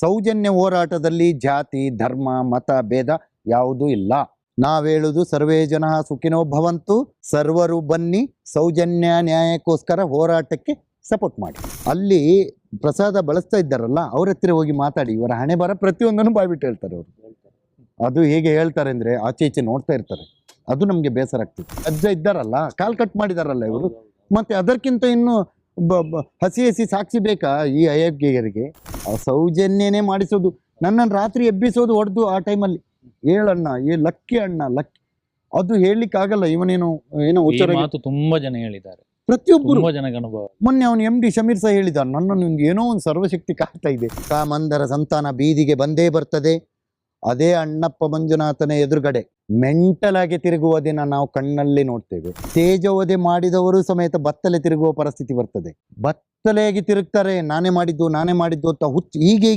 ಸೌಜನ್ಯ ಹೋರಾಟದಲ್ಲಿ ಜಾತಿ, ಧರ್ಮ, ಮತ, ಭೇದ ಯಾವುದೂ ಇಲ್ಲ. ನಾವೇಳುದು ಸರ್ವೇ ಜನ ಸುಖಿನೋ ಭವಂತು, ಸರ್ವರು ಬನ್ನಿ ಸೌಜನ್ಯ ನ್ಯಾಯಕ್ಕೋಸ್ಕರ ಹೋರಾಟಕ್ಕೆ ಸಪೋರ್ಟ್ ಮಾಡಿ. ಅಲ್ಲಿ ಪ್ರಸಾದ ಬಳಸ್ತಾ ಇದ್ದಾರಲ್ಲ, ಅವ್ರ ಹತ್ತಿರ ಹೋಗಿ ಮಾತಾಡಿ, ಇವರ ಹಣೆ ಬರ ಪ್ರತಿಯೊಂದನ್ನು ಬಾಯ್ಬಿಟ್ಟು ಹೇಳ್ತಾರೆ ಅವರು. ಅದು ಹೇಗೆ ಹೇಳ್ತಾರೆ ಅಂದ್ರೆ ಆಚೆ ಈಚೆ ನೋಡ್ತಾ ಇರ್ತಾರೆ. ಅದು ನಮಗೆ ಬೇಸರ ಆಗ್ತದೆ. ಅಜ್ಜ ಇದ್ದಾರಲ್ಲ, ಕಾಲ್ ಕಟ್ ಮಾಡಿದಾರಲ್ಲ ಇವರು. ಮತ್ತೆ ಅದಕ್ಕಿಂತ ಇನ್ನು ಹಸಿ ಹಸಿ ಸಾಕ್ಷಿ ಬೇಕಾ ಈ ಅಯೋಗ್ಯರಿಗೆ? ಸೌಜನ್ಯನೇ ಮಾಡಿಸೋದು. ನನ್ನನ್ನು ರಾತ್ರಿ ಎಬ್ಬಿಸೋದು ಹೊಡೆದು ಆ ಟೈಮಲ್ಲಿ. ಏಳಣ್ಣ ಏ ಲಕ್ಕಿ ಅಣ್ಣ ಲಕ್ಕಿ. ಅದು ಹೇಳಲಿಕ್ಕೆ ಆಗಲ್ಲ ಇವನೇನು ಏನೋ ಉತ್ತರ ಮಾತು ತುಂಬಾ ಜನ ಹೇಳಿದ್ದಾರೆ. ಪ್ರತಿಯೊಬ್ಬರು. ಅನುಭವ. ಮೊನ್ನೆ ಅವನು ಎಂ ಡಿ ಶಮೀರ್ ಸಹ ಹೇಳಿದ ನನ್ನನ್ನು ಏನೋ ಒಂದು ಸರ್ವಶಕ್ತಿ ಕಾಡ್ತಾ ಇದೆ. ಕಾಮಂದರ ಸಂತಾನ ಬೀದಿಗೆ ಬಂದೇ ಬರ್ತದೆ. ಅದೇ ಅಣ್ಣಪ್ಪ ಮಂಜುನಾಥನ ಎದುರುಗಡೆ ಮೆಂಟಲ್ ಆಗಿ ತಿರುಗುವ ದಿನ ನಾವು ಕಣ್ಣಲ್ಲಿ ನೋಡ್ತೇವೆ. ತೇಜವಧೆ ಮಾಡಿದವರು ಸಮೇತ ಬತ್ತಲೆ ತಿರುಗುವ ಪರಿಸ್ಥಿತಿ ಬರ್ತದೆ. ಬತ್ತಲೆಯಾಗಿ ತಿರುಗ್ತಾರೆ, ನಾನೇ ಮಾಡಿದ್ದು ನಾನೇ ಮಾಡಿದ್ದು ಅಂತ ಹುಚ್ಚು ಹೀಗೆ